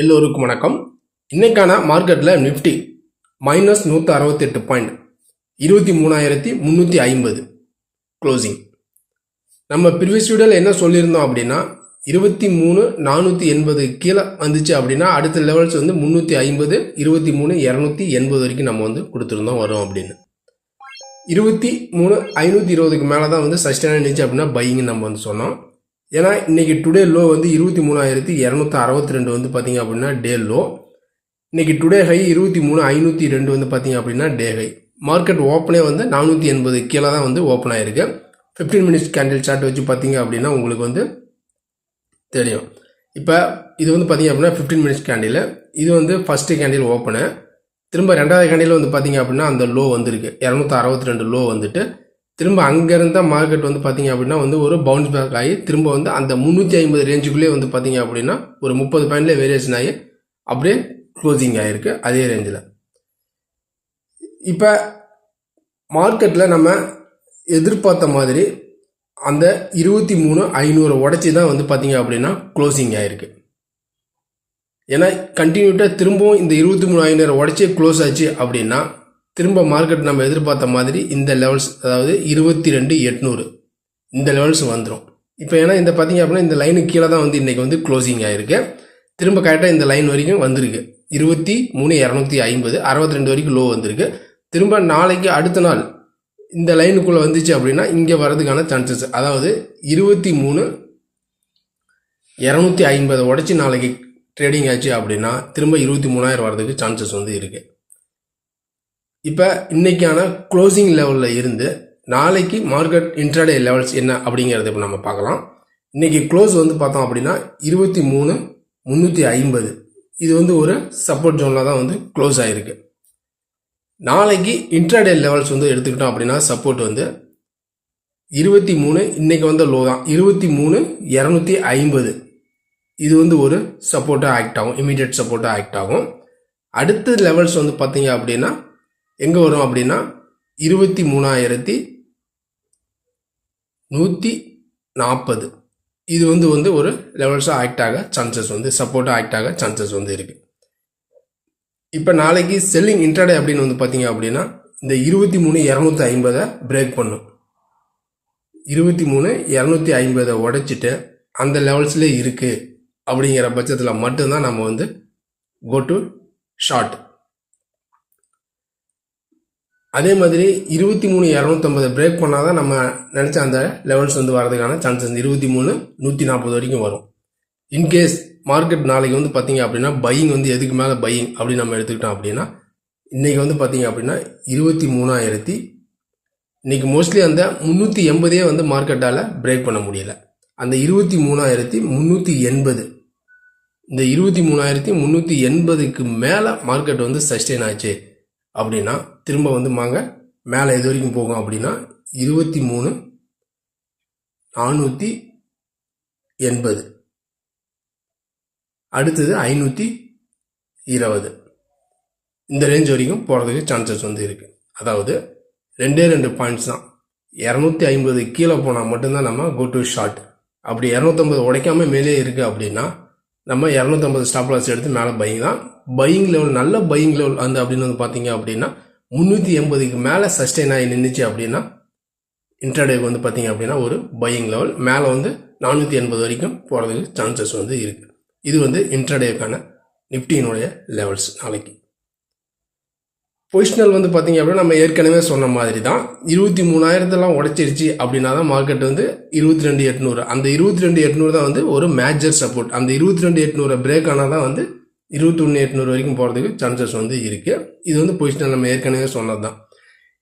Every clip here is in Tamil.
எல்லோருக்கும் வணக்கம். இன்னைக்கான மார்க்கெட்டில் நிஃப்டி மைனஸ் நூற்றி அறுபத்தெட்டு பாயிண்ட் இருபத்தி மூணாயிரத்தி முந்நூற்றி ஐம்பது க்ளோசிங் நம்ம ப்ரிவியஸ் வீடியோவில் என்ன சொல்லியிருந்தோம் அப்படின்னா இருபத்தி மூணு நானூற்றி எண்பது கீழே வந்துச்சு அப்படின்னா அடுத்த லெவல்ஸ் வந்து முந்நூற்றி ஐம்பது இருபத்தி மூணு இரநூத்தி எண்பது வரைக்கும் நம்ம வந்து கொடுத்துருந்தோம் வரும் அப்படின்னு. இருபத்தி மூணு ஐநூற்றி இருபதுக்கு மேலே தான் வந்து சஸ்டைனாக இருந்துச்சு அப்படின்னா பையிங்னு நம்ம வந்து சொன்னோம். ஏன்னா இன்றைக்கி டுடே லோ வந்து இருபத்தி மூணாயிரத்தி இரநூத்தி அறுபத்தி ரெண்டு வந்து பார்த்திங்க அப்படின்னா டே லோ இன்றைக்கி டுடே ஹை இருபத்தி மூணு ஐநூற்றி ரெண்டு வந்து பார்த்தீங்க அப்படின்னா டே ஹை மார்க்கெட் ஓப்பனே வந்து நானூற்றி எண்பது கீழே தான் வந்து ஓப்பன் ஆயிருக்கு. ஃபிஃப்டீன் மினிட்ஸ் கேண்டில் சார்ட் வச்சு பார்த்தீங்க அப்படின்னா உங்களுக்கு வந்து தெரியும். இப்போ இது வந்து பார்த்தீங்க அப்படின்னா ஃபிஃப்டீன் மினிட்ஸ் கேண்டில் இது வந்து ஃபஸ்ட்டு கேண்டில் ஓப்பனு திரும்ப ரெண்டாவது கேண்டில் வந்து பார்த்திங்க அப்படின்னா அந்த லோ வந்திருக்கு. இரநூத்தி அறுபத்தி ரெண்டு லோ வந்துட்டு திரும்ப அங்கேருந்த மார்க்கெட் வந்து பார்த்திங்க அப்படின்னா வந்து ஒரு பவுன்ஸ் பேக் ஆகி திரும்ப வந்து அந்த முந்நூற்றி ஐம்பது ரேஞ்சுக்குள்ளேயே வந்து பார்த்திங்க அப்படின்னா ஒரு முப்பது பாயிண்டில் வேரியேஷன் ஆகி அப்படியே க்ளோசிங் ஆகிருக்கு அதே ரேஞ்சில் இப்போ மார்க்கெட்டில் நம்ம எதிர்பார்த்த மாதிரி அந்த இருபத்தி மூணு ஐநூறு உடச்சி தான் வந்து பார்த்திங்க அப்படின்னா க்ளோசிங் ஆகிருக்கு ஏன்னா கண்டினியூட்டாக திரும்பவும் இந்த இருபத்தி மூணு ஐநூறு உடச்சி க்ளோஸ் ஆச்சு அப்படின்னா திரும்ப மார்க்கெட் நம்ம எதிர்பார்த்த மாதிரி இந்த லெவல்ஸ் அதாவது இருபத்தி ரெண்டு எட்நூறு இந்த லெவல்ஸ் வந்துடும் இப்போ ஏன்னா இந்த பார்த்தீங்க அப்படின்னா இந்த லைனுக்கு கீழே தான் வந்து இன்றைக்கி வந்து க்ளோசிங் ஆகிருக்கு திரும்ப கரெக்டாக இந்த லைன் வரைக்கும் வந்திருக்கு. இருபத்தி மூணு இரநூத்தி ஐம்பது அறுபத்தி ரெண்டு வரைக்கும் லோ வந்திருக்கு. திரும்ப நாளைக்கு அடுத்த நாள் இந்த லைனுக்குள்ளே வந்துச்சு அப்படின்னா இங்கே வர்றதுக்கான சான்சஸ் அதாவது இருபத்தி மூணு இரநூத்தி ஐம்பதை உடச்சி நாளைக்கு ட்ரேடிங் ஆச்சு அப்படின்னா திரும்ப இருபத்தி மூணாயிரம் வரதுக்கு சான்சஸ் வந்து இருக்குது இப்போ இன்றைக்கான க்ளோசிங் லெவலில் இருந்து நாளைக்கு மார்க்கெட் இன்ட்ராடே லெவல்ஸ் என்ன அப்படிங்கிறத இப்போ நம்ம பார்க்கலாம். இன்றைக்கி க்ளோஸ் வந்து பார்த்தோம் அப்படின்னா இருபத்தி மூணு முந்நூற்றி ஐம்பது. இது வந்து ஒரு சப்போர்ட் ஜோனில் தான் வந்து க்ளோஸ் ஆகிருக்கு நாளைக்கு இன்ட்ராடே லெவல்ஸ் வந்து எடுத்துக்கிட்டோம் அப்படின்னா சப்போர்ட் வந்து இருபத்தி மூணு இன்னைக்கு வந்த லோ தான். இருபத்தி மூணு இரநூத்தி ஐம்பது. இது வந்து ஒரு சப்போர்ட்டாக ஆக்ட் ஆகும் இமீடியட் சப்போர்ட்டாக ஆக்ட் ஆகும். அடுத்த லெவல்ஸ் வந்து பார்த்தீங்க அப்படின்னா எங்கே வரும் அப்படின்னா இருபத்தி மூணாயிரத்தி நூற்றி நாற்பது இது வந்து வந்து ஒரு லெவல்ஸாக ஆக்ட் ஆக சான்சஸ் வந்து சப்போர்ட்டாக ஆக்ட் ஆக சான்சஸ் வந்து இருக்குது இப்போ நாளைக்கு செல்லிங் இன்ட்ராடே அப்படின்னு வந்து பார்த்தீங்க அப்படின்னா இந்த இருபத்தி மூணு இரநூத்தி ஐம்பதை பிரேக் பண்ணும். இருபத்தி மூணு இரநூத்தி ஐம்பதை உடைச்சிட்டு அந்த லெவல்ஸ்லேயே இருக்குது அப்படிங்கிற பட்சத்தில் மட்டும்தான் நம்ம வந்து கோ டு ஷார்ட் அதே மாதிரி இருபத்தி மூணு இரநூத்தம்பது பிரேக் பண்ணால் தான் நம்ம நினச்ச அந்த லெவல்ஸ் வந்து வரதுக்கான சான்சஸ் இருபத்தி மூணு நூற்றி நாற்பது வரைக்கும் வரும். இன்கேஸ் மார்க்கெட் நாளைக்கு வந்து பார்த்தீங்க அப்படின்னா பையிங் வந்து எதுக்கு மேலே பையிங் அப்படின்னு நம்ம எடுத்துக்கிட்டோம் அப்படின்னா இன்றைக்கி வந்து பார்த்தீங்க அப்படின்னா இருபத்தி மூணாயிரத்தி இன்றைக்கி மோஸ்ட்லி அந்த முந்நூற்றி எண்பதே வந்து மார்க்கெட்டால் பிரேக் பண்ண முடியல. அந்த இருபத்தி மூணாயிரத்தி முந்நூற்றி எண்பது இந்த இருபத்தி மூணாயிரத்தி முந்நூற்றி எண்பதுக்கு மேலே மார்க்கெட் வந்து சஸ்டெயின் ஆச்சு அப்படின்னா திரும்ப வந்து மாங்க. மேலே எது வரைக்கும் போகும் அப்படின்னா இருபத்தி மூணு நானூற்றி எண்பது. அடுத்தது ஐநூற்றி இருபது. இந்த ரேஞ்ச் வரைக்கும் போகிறதுக்கு சான்சஸ் வந்து இருக்குது அதாவது ரெண்டே ரெண்டு பாயிண்ட்ஸ் தான். இரநூத்தி ஐம்பது கீழே போனால் மட்டும்தான் நம்ம கோ டு ஷார்ட் அப்படி இரநூத்தம்பது உடைக்காம மேலே இருக்குது அப்படின்னா நம்ம இரநூத்தம்பது ஸ்டாப் லாஸ் எடுத்து மேலே பையிங் தான். பையிங் லெவல் நல்ல பையிங் லெவல் அந்த அப்படின்னு வந்து பார்த்தீங்க அப்படின்னா முந்நூற்றி எண்பதுக்கு மேலே சஸ்டெயின் ஆகி நின்றுச்சு அப்படின்னா இன்டர்டேக்கு வந்து பார்த்திங்க அப்படின்னா ஒரு பையிங் லெவல் மேலே வந்து நானூற்றி எண்பது வரைக்கும் போகிறதுக்கு சான்சஸ் வந்து இருக்குது இது வந்து இன்டர்டேக்கான நிஃப்டியினுடைய லெவல்ஸ் நாளைக்கு. பொசிஷனல் வந்து பார்த்தீங்க அப்படின்னா நம்ம ஏற்கனவே சொன்ன மாதிரி தான் இருபத்தி மூணாயிரத்தெல்லாம் உடச்சிருச்சு அப்படின்னா தான் மார்க்கெட் வந்து இருபத்தி ரெண்டு எட்நூறு. அந்த இருபத்தி ரெண்டு எட்நூறு தான் வந்து ஒரு மேஜர் சப்போர்ட் அந்த இருபத்தி ரெண்டு எட்நூறு பிரேக் ஆனால் தான் வந்து இருபத்தொன்று எட்நூறு வரைக்கும் போகிறதுக்கு சான்சஸ் வந்து இருக்குது இது வந்து பொசிஷனல் நம்ம ஏற்கனவே சொன்னது தான்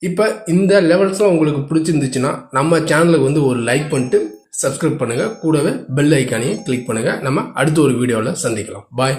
இப்போ இந்த லெவல்ஸ்லாம் உங்களுக்கு பிடிச்சிருந்துச்சுன்னா நம்ம சேனலுக்கு வந்து ஒரு லைக் பண்ணிட்டு சப்ஸ்கிரைப் பண்ணுங்கள் கூடவே பெல் ஐக்கானையும் கிளிக் பண்ணுங்கள் நம்ம அடுத்த ஒரு வீடியோவில் சந்திக்கலாம். பாய்